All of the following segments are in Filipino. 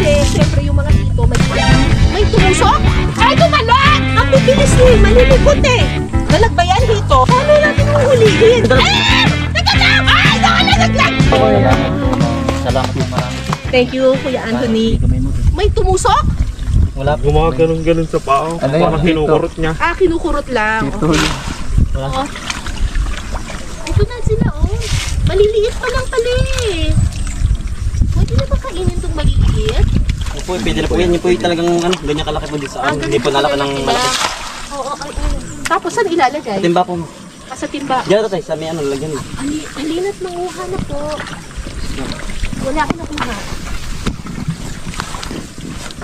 Kasi, syempre, yung mga hito, may, may tumusok. Ay, tumalon! Ang bibilis ni, malilikot eh. Dalag ba yan, hito? Paano natin? Ay! Teka lang! Ay, nakalaglag! Salamat po marami. Thank you, Kuya Anthony. May tumusok? Wala po. Gumawa ganun-ganun sa pao. Ano Parang yun? kinukurot niya. Ah, kinukurot lang. Okay. Wala. Oo. Ito na sila, oh. Maliliit pa lang pala eh. Pwede na ba kainin itong maliliit? Opo, pwede na po yan. Yung po yung talagang ano, ganyan kalaki po dito sa Ah, amin. Hindi po nalaki ng malaki. Oo, ay, ay. Tapos saan ilalagay? Timba po. Ah, sa timba. Diyan tayo sa may ano, lagyan. Ali, alinat manguha na po. Wala ako nakuha.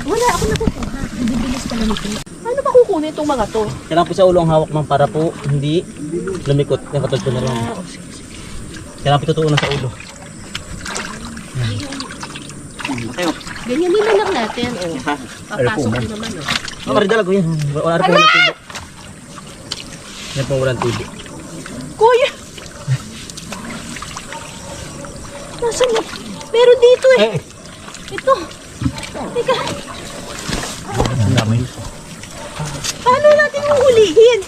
Wala ako nakukuha. Ang bibilis pala nito. Paano ba kukunin itong mga to? Kailangan po sa ulo ang hawak man para po hindi lumikot. Yung katulad po na rin. Ah, oh. Kailangan po tutuunan sa ulo. Kayo. Ganyan nila lang natin, oh. Papasok din naman, oh. Oh, maridalag ko yan. Wala rin po walang tubo. Yan po walang tubo. Kuya! Nasaan na? Meron dito eh. Eh, Ito. Teka. ang dami. Paano natin huhulihin?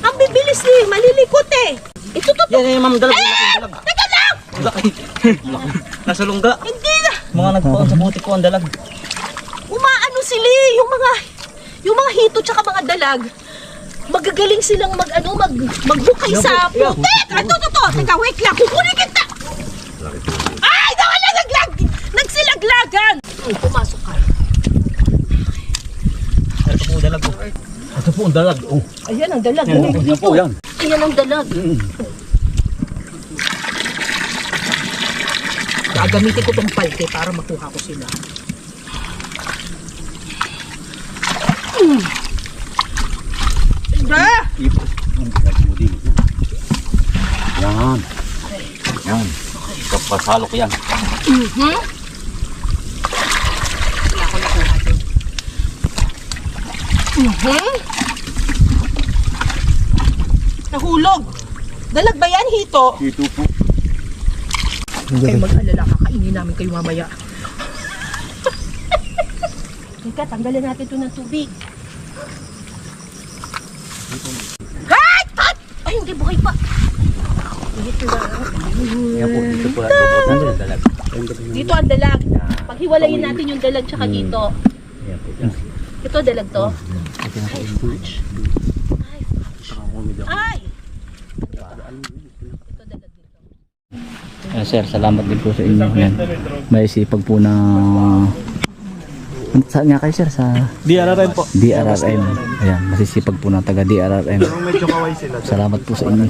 Ang bibilis ni, malilikot eh. Ito to. Yan, yan, ma'am, dalag. Dalag. Teka lang! Nasa lungga. Hindi. Mga nagpaon sa buti ko ang dalag. Umaano sila eh, yung mga yung mga hito tsaka mga dalag. Magagaling silang mag ano mag magbukay sa putik. Ano to to? Teka, wait lang. Kukunin kita. Ay, nakalaglag. Nagsilaglagan. Ay, pumasok ka. Ito po ang dalag. oh. Ito po ang dalag. Oh. Ayan ang dalag. Yan, oh. yan po yan. Ayan ang dalag. Gagamitin ko tong palte para makuha ko sila. Mm. Ba? Yan. Yan. Kapasalok yan. Mhm. Wala ko nakuha doon. Mhm. Nahulog. Dalag ba yan, Hito? Dito po. Kayo mag-alala, kakainin namin kayo mamaya. Teka, tanggalin natin ito ng tubig. Ay! Tat! Ay, hindi, buhay pa. Dito lang. Yan po. Dito po. Po. dalag. Dito ang dalag. Paghiwalayin natin yung dalag tsaka dito. Yan po. Ito dalag to. Po. Ay, ay! Ito dalag dito. Ah, sir, salamat din po sa inyo. Yan. May sipag po na... Saan nga kayo sir? Sa DRRM po. DRRM. Ayan, masisipag po na taga DRRM. Pero medyo kaway sila. Salamat po sa inyo.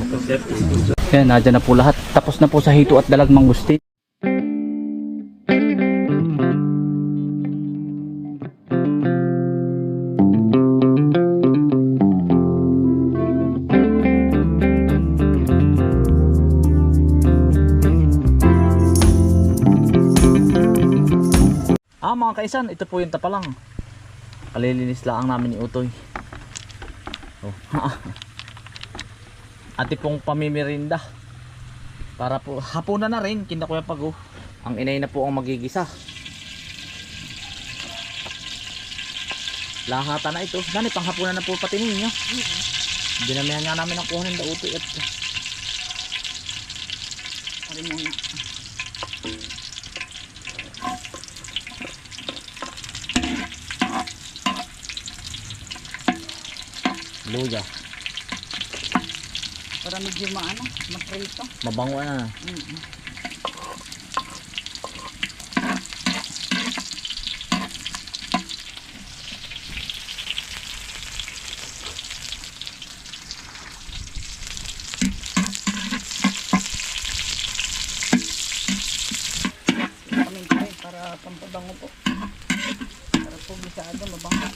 Yan, nadyan na po lahat. Tapos na po sa hito at dalag mangustin. Mga kaisan, ito po yung tapalang. Kalilinis lang namin ni Utoy. Oh. Ate pong pamimirinda. Para po hapunan na rin kinda kuya pag oh. Ang inay na po ang magigisa. Lahata na ito. Dani pang hapunan na po pati ninyo. Dinamihan nga namin ang kuhanin da Utoy at luya. Para medyo maano, maprito. Mabango na. Kami tayo para pampabango po. Para po bisado, mabango.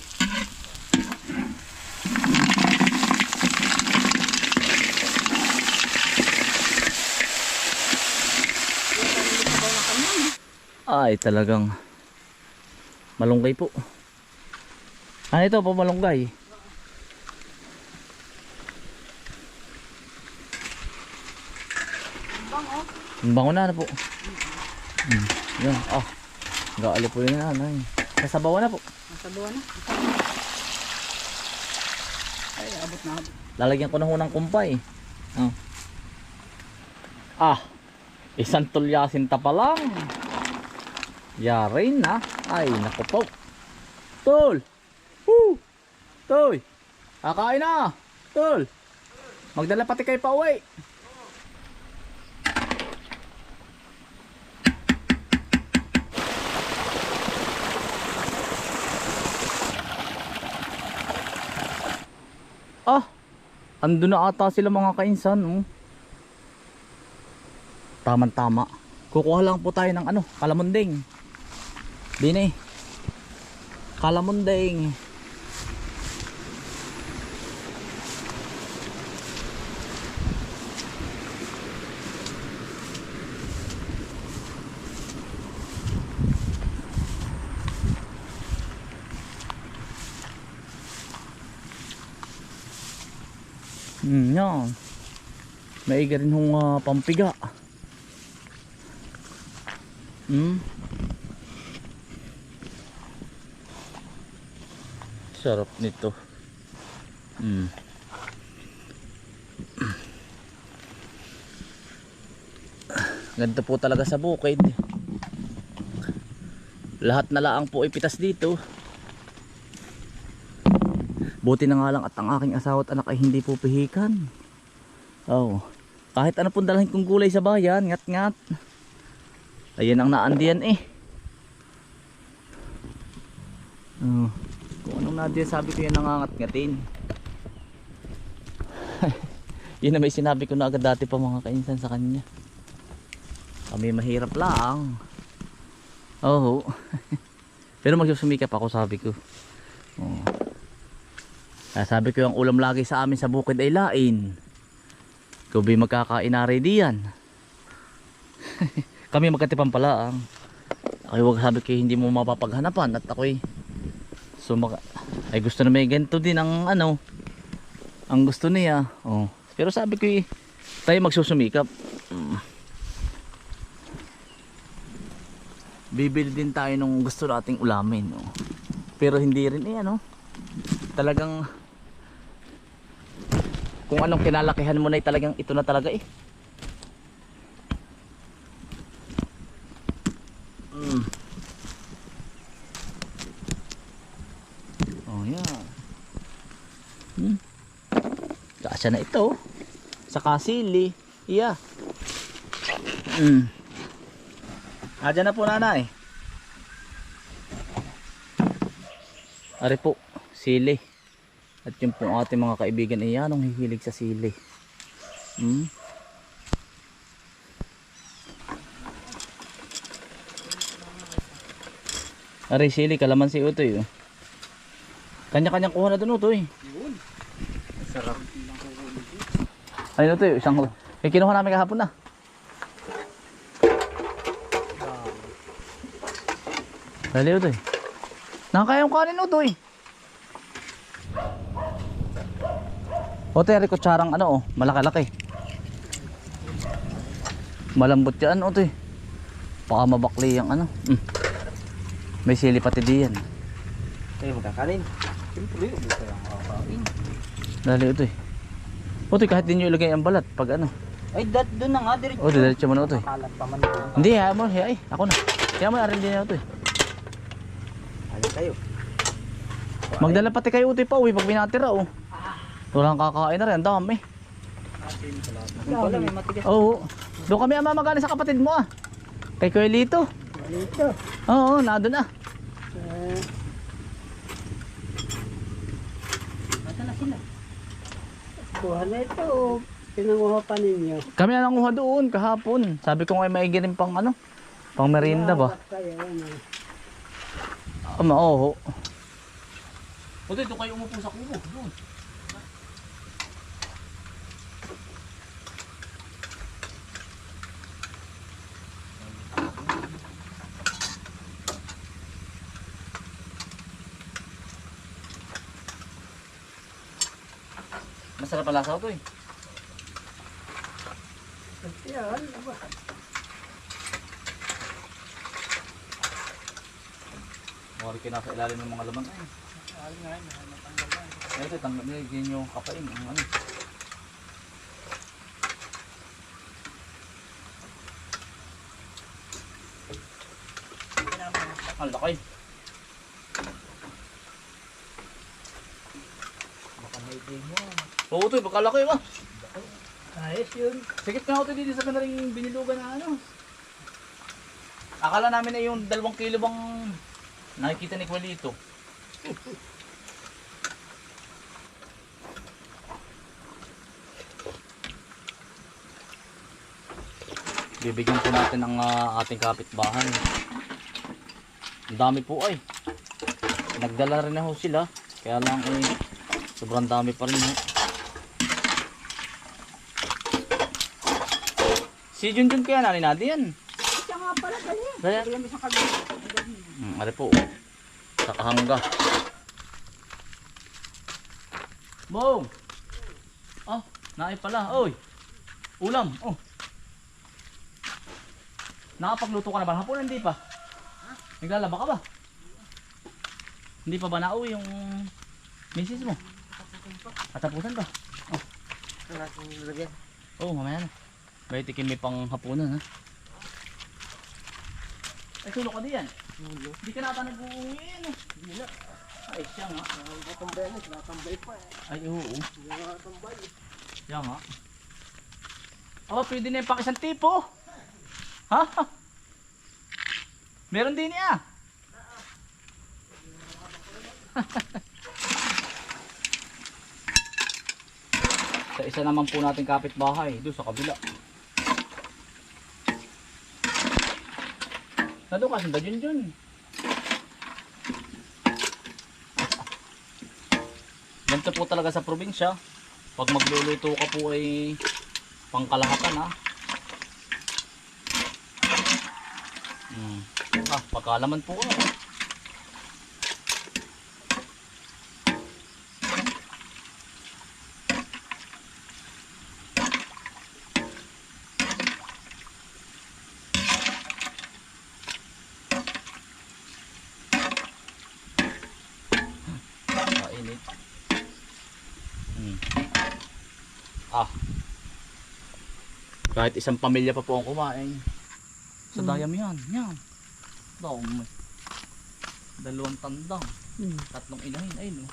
Ay, talagang malunggay po. Ano ito po malunggay? Bango. Bango na na po. Mm. Yan, ah. Gaali po yun nanay. Sasabawan na po. Nasa buwan na. Ay, abot na abot. Lalagyan ko na ho ng kumpay. Oh. Ah, isang tulyasin ta pa lang. Yarin na. Ay, naku. Tol! Woo! Toy! Kakain na! Tol! Magdala pati kayo pa uwi. Ah! Ando na ata sila mga kainsan. Oh. Tamang tama. Kukuha lang po tayo ng ano, kalamunding. Bini. Kalamunding. Hmm, yan. Maiga rin hong ah, pampiga. Hmm. Sarap nito. Hmm. Ganito po talaga sa bukid. Lahat na laang po ipitas dito. Buti na nga lang at ang aking asawa at anak ay hindi po pihikan. Oh. Kahit ano pong dalhin kong gulay sa bayan, ngat ngat. Ayan ang naandiyan eh. Oh. Naandiyan sabi ko yan nangangat ngatin. yun na may sinabi ko na agad dati pa mga kainsan sa kanya. Kami mahirap lang. Oo. Pero magsusumikap ako sabi ko. Oh. Kaya sabi ko yung ulam lagi sa amin sa bukid ay lain. Kubi magkakain na diyan. Kami magkatipan pala ang. Ako wag sabi ko hindi mo mapapaghanapan at ako'y so maka, ay gusto na may ganito din ang ano ang gusto niya. Oh. Pero sabi ko eh, tayo magsusumikap. Mm. Bibili din tayo nung gusto nating ulamin. Oh. Pero hindi rin eh ano. Talagang kung anong kinalakihan mo na eh, talagang ito na talaga eh. Mm. Oh, yan. Hmm. Kasya na ito. Sa kasili. Iya. Mm. Ah, dyan na po nanay. Ari po, sili. At yung pong ating mga kaibigan ay yan ang hihilig sa sili. Hmm? Aray sili, kalaman si Utoy. Oh. Kanya-kanyang kuha na dun Utoy. Ayun Utoy, isang eh, kinuha namin kahapon na. Dali Utoy. Nakakayang kanin Utoy. Ote, ari kutsarang ano oh, malaki-laki. Malambot yan, ote. Baka mabakli yung ano. Mm. May sili pati diyan. Tayo magkakanin. Siyempre, ko lang. Dali, ote. Ote, kahit di nyo ilagay ang balat, pag ano. Ay, dat doon na nga, diretso. O, diretso mo na, pa man doon. Hindi, hayaan mo, ay, ako na. Kaya mo, aral din na, ote. Ayun tayo. Magdala pati kayo, ote, pa uwi pag binatira, oh. Walang kakain na rin, ang dami. Yung pala, may matigas. Oo. Doon kami ang mamagana sa kapatid mo, ah. Kay Kuya Lito. Dito. Oo, nado na. Nasaan na sila? Kuha na ito. Pinanguha pa ninyo. Kami na nanguha doon kahapon. Sabi ko nga may rin pang ano, pang merienda ba? Kaya ano. Um, oo. O doon kayo umupo sa kubo. Doon. Masarap pala sa ito eh. Yan. Mawari ka nasa ilalim ng mga laman. Ay, Mahal nga lang. ito, tanggal nyo, ganyan yung kapain. Ang ano. Ang laki. Baka may game mo. Oo, ito, baka laki ba? Ayos yun. Sikip nga ako ito dito sa kanaring binilugan na ano. Akala namin na yung dalawang kilo bang nakikita ni Kualito. Bibigyan po natin ng ah, ating kapitbahay. Ang dami po ay. Nagdala rin na ho sila. Kaya lang eh, sobrang dami pa rin ho. Si Junjun kaya nanin natin yan. Siya nga pala, dali. Kaya, Kaya sa. Hmm, ano po? Sa kahangga. Bong! Oh, naay pala. Oy! Ulam. Oh. Nakapagluto ka na ba? Hapon hindi pa. Naglalaba ka ba? Hindi pa ba nauwi yung misis mo? Katapusan kong nilagyan. Oo, oh, mamaya na. May tikim may pang hapunan ha. Ay, tulog ka diyan. Hindi ka nata nag-uwi yan eh. Hindi na. Ay, siya nga. Nakatambay na, nakatambay pa eh. Ay, oo. Nakatambay. Siya nga. Oh, pwede na yung pakisang tipo. Ha? Meron din niya. sa isa naman po natin kapitbahay, doon sa kabila. Nado kasi ba dyan dyan? Ganito po talaga sa probinsya. Pag magluluto ka po ay pangkalahatan ha. Hmm. Ah, pagkalaman po ka. Mainit. Hmm. Ah. Kahit isang pamilya pa po ang kumain. Sa dayam yan. Yan. Dami. Dalawang tandang. Hmm. Tatlong inahin. Ayun oh.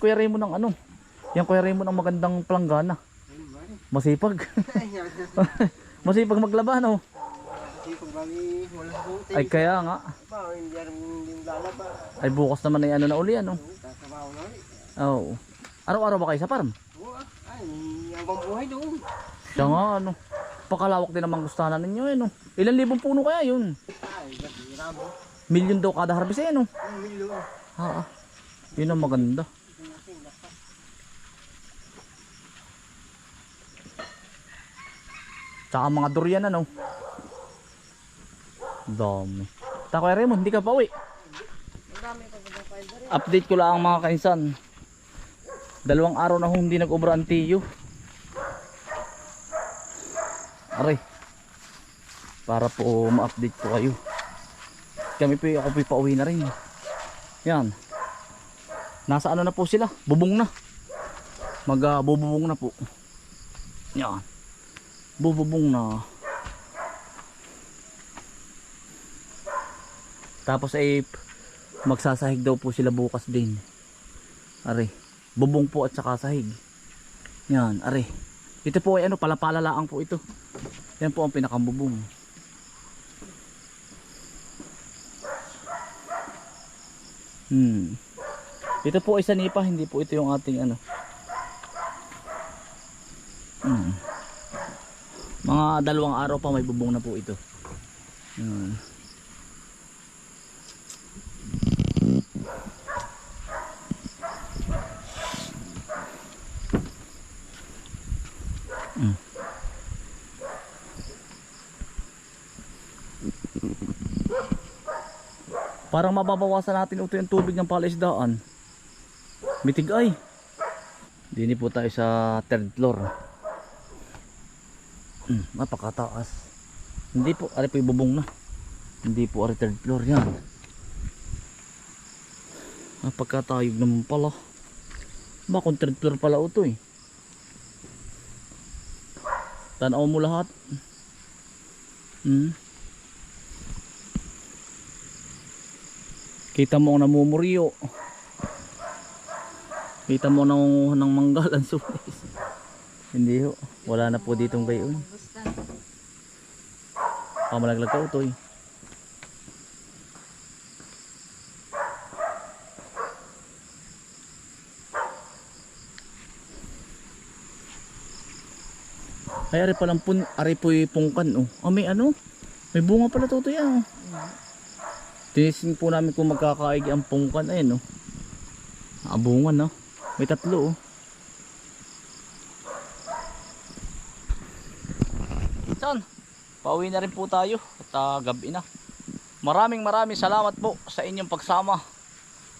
Kuya Raymond ng ano? Yan Kuya Raymond ng magandang planggana. Masipag. Masipag maglaba no? Ay kaya nga. Ba, hindi. Ay bukas naman ay ano na uli ano. Oo. Araw-araw ba kayo sa farm? Oo ah. Ay, habang buhay doon. Siya nga ano. Pakalawak din naman gustahan ninyo eh no. Ilan libong puno kaya yun? Ay. Milyon daw kada harvest eh no. Ay, milo. Ha, ah. Yun ang maganda. Tsaka mga durian ano. Dami. Tako Raymond, hindi ka pa uwi. Update ko lang mga kainsan. Dalawang araw na hindi nag-obra ang tiyo. Aray. Para po ma-update ko kayo. Kami po, ako po pauwi na rin. Yan. Nasa ano na po sila? Bubong na. Mag uh, na po. Yan. Bububong na. Tapos ay magsasahig daw po sila bukas din. Are. Bubong po at saka sahig. Yan, are. Ito po ay ano, palapalalaang po ito. Yan po ang pinakambubong. Hmm. Ito po ay sanipa, hindi po ito yung ating ano. Hmm. Mga dalawang araw pa may bubong na po ito. Hmm. Hmm. Parang mababawasan natin ito yung tubig ng palaisdaan. Mitig ay. Dini po tayo sa third floor. Hmm, napakataas. Hindi po, ari po yung bubong na. Hindi po ari third floor yan. Napagkatayog naman pala. Ba kung third floor pala ito eh. Tanaw mo lahat. Hmm. Kita mo ang namumuryo. Kita mo ang nangunguha ng manggal ang sulis. Hindi ho. Wala na po ditong gayon. Pamalaglag ka utoy. Ay, ari palang pun, ari po pungkan, oh. Ah, may ano? May bunga pala to, to yan, oh. Tinisin po namin kung magkakaig ang pungkan, ayun, oh. Bunga, no? May tatlo, oh. Son, pauwi na rin po tayo at ah, gabi na. Maraming maraming salamat po sa inyong pagsama.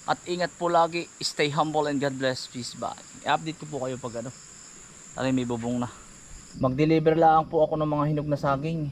At ingat po lagi, stay humble and God bless. Peace bye. I-update ko po kayo pag ano. Ano may bubong na. Mag-deliver lang po ako ng mga hinog na saging.